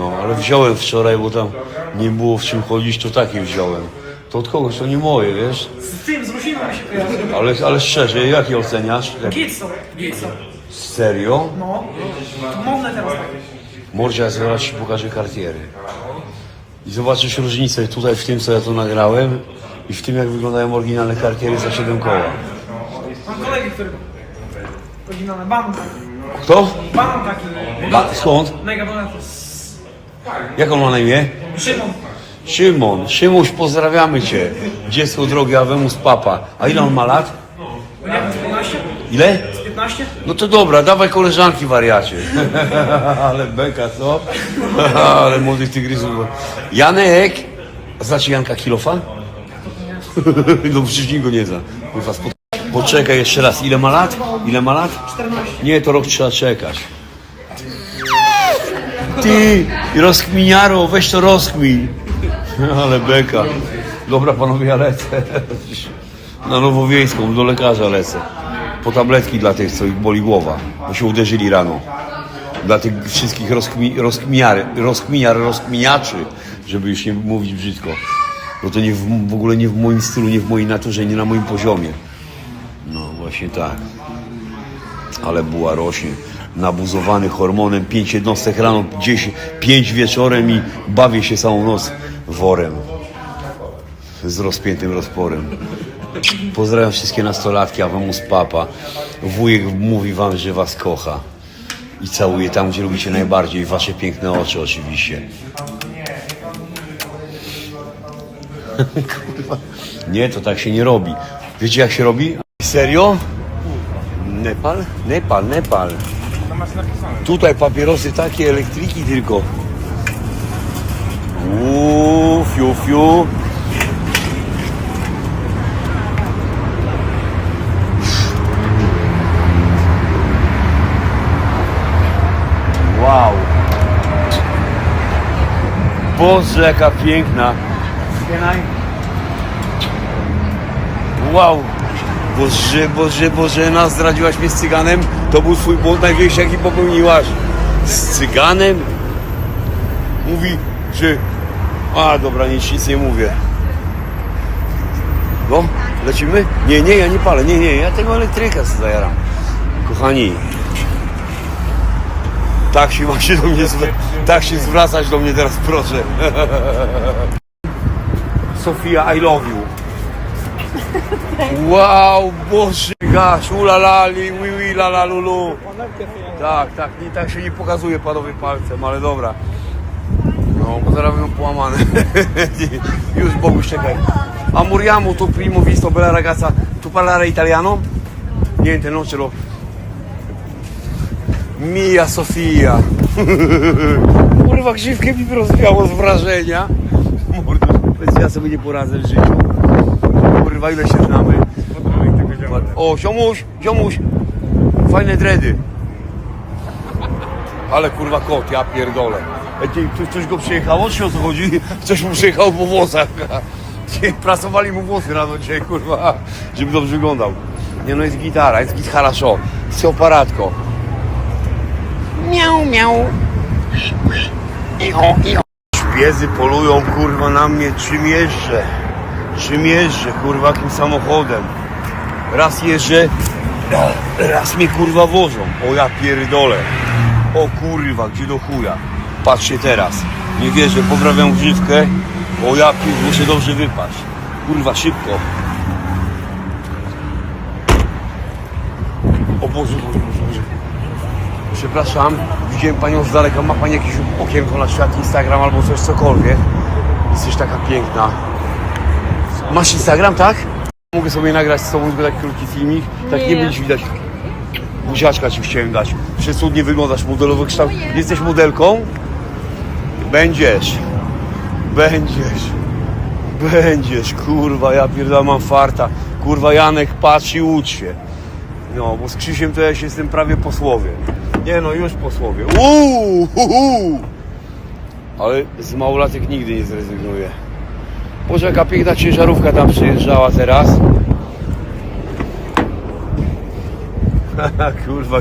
No, ale wziąłem wczoraj, bo tam nie było w czym chodzić, to takie wziąłem. To od kogoś, to nie moje, wiesz? Z tym, z mi się kojarzy. Ale, ale szczerze, jak je oceniasz? Jak, Git są, git są. serio? No, to modne teraz takie. Mordzia, zaraz ci pokażę kartiery. I zobaczysz różnicę tutaj w tym, co ja tu nagrałem i w tym, jak wyglądają oryginalne kartiery za 7 koła. Mam kolegę, który... Oryginalny banan taki. Kto? Banan taki. A, skąd? Mega bogaty. Jak on ma na imię? Szymon. Szymon. Szymuś, pozdrawiamy cię. Dziecko drogie, Awemus Papa. A ile on ma lat? No nie wiem, z 15? Ile? Z 15? No to dobra, dawaj koleżanki wariacie. Ale beka, co? Ale młodych tygrysów. Janek! A Znacie Janka Kilofa? No przecież nikt go nie zna. Poczekaj jeszcze raz, ile ma lat? Ile ma lat? 14. Nie, to rok trzeba czekać. Ty, rozkminiaro, weź to rozkmin. Ale beka. Dobra panowie, ja lecę. Na Nowowiejską, do lekarza lecę. Po tabletki dla tych, co ich boli głowa, bo się uderzyli rano. Dla tych wszystkich rozkmi, rozkminiar, rozkminiar, rozkminiaczy, żeby już nie mówić brzydko. Bo to nie w, w ogóle nie w moim stylu, nie w mojej naturze, nie na moim poziomie. No właśnie tak ale buła rośnie. Nabuzowany hormonem, pięć jednostek rano, 10, pięć wieczorem i bawię się całą noc worem z rozpiętym rozporem. Pozdrawiam wszystkie nastolatki, a wam z papa. Wujek mówi wam, że was kocha. I całuje tam, gdzie lubicie najbardziej. Wasze piękne oczy oczywiście. Kurwa. Nie, to tak się nie robi. Wiecie jak się robi? Serio? Nepal? Nepal, Nepal. Tutaj papierosy takie, elektryki tylko. Uuu, fiu, fiu. Wow. Boże, jaka piękna. Wow. Boże, Boże, nas zdradziłaś mnie z cyganem. To był twój błąd największy, jaki popełniłaś. Z cyganem? Mówi, że... A, dobra, nic, nic nie mówię. No, lecimy? Nie, nie, ja nie palę, nie, nie, ja tego elektryka zajaram. Kochani, tak się się do mnie, tak się zwracać do mnie teraz, proszę. Sofia, I love you. Wow, Boże, gaś, ulalali, wi wi la la lulu. Tak, tak, nie, tak się nie pokazuje panowie palcem, ale dobra. No, bo zaraz będą połamane. Już Bogu czekaj. Amuriamo tu primo visto bella ragazza, tu parlare italiano? Niente, non ce l'ho. Mia Sofia. Kurwa, grzywkę mi rozwiało z wrażenia. Mordo, ja sobie nie poradzę w życiu. Kurwa, ile się znamy. O, ziomuś, ziomuś. Fajne dredy. Ale kurwa kot, ja pierdolę. Ty, Ktoś, ktoś go przyjechało, czy o co chodzi? Ktoś mu przyjechał po włosach. Prasowali mu włosy rano dzisiaj, kurwa, żeby dobrze wyglądał. Nie no, jest gitara, jest gitara show. Jest aparatko. Miau, miau. Icho, icho. Szpiezy polują, kurwa, na mnie, czym jeżdżę. Czym jeżdżę, kurwa, jakim samochodem. Raz jeżdżę, raz mnie, kurwa, wożą. O ja pierdolę. O kurwa, gdzie do chuja. Patrzcie teraz. Nie wierzę, poprawiam grzywkę. O ja pierdolę, muszę dobrze wypaść. Kurwa, szybko. O Boże, Boże, Boże. Przepraszam, widziałem panią z daleka, ma pani jakieś okienko na świat, Instagram albo coś, cokolwiek. Jesteś taka piękna. Masz Instagram, tak? Mogę sobie nagrać z tobą taki krótki filmik, tak nie, Nie. będziesz widać. Buziaczka ci chciałem dać. Przecudnie wyglądasz, modelowy kształt. Jesteś modelką? Będziesz. Będziesz. Będziesz, kurwa, ja pierdolę, mam farta. Kurwa, Janek, patrz i ucz się. No, bo z Krzysiem to ja się jestem prawie po słowie. Nie no, już po słowie. Uuu, hu, hu. Ale z małolatek nigdy nie zrezygnuję. Boże, jaka piękna ciężarówka tam przyjeżdżała teraz. Kurwa,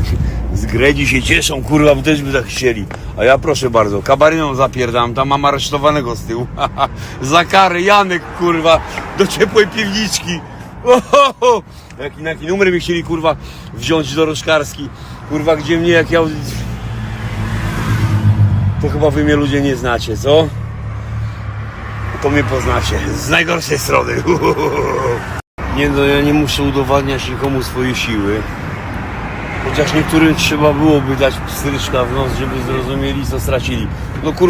Z Gredzi się cieszą, kurwa, bo też by tak chcieli. A ja proszę bardzo, kabaryną zapierdam, tam mam aresztowanego z tyłu. Za karę, Janek, kurwa, do ciepłej piwniczki. Ohoho! Jaki, jaki numer by chcieli, kurwa, wziąć do Roszkarski. Kurwa, gdzie mnie, jak ja... To chyba wy mnie ludzie nie znacie, co? To mnie poznacie. Z najgorszej strony. Nie no, ja nie muszę udowadniać nikomu swojej siły. Chociaż niektórym trzeba byłoby dać pstryczka w nos, żeby zrozumieli, co stracili. No kur...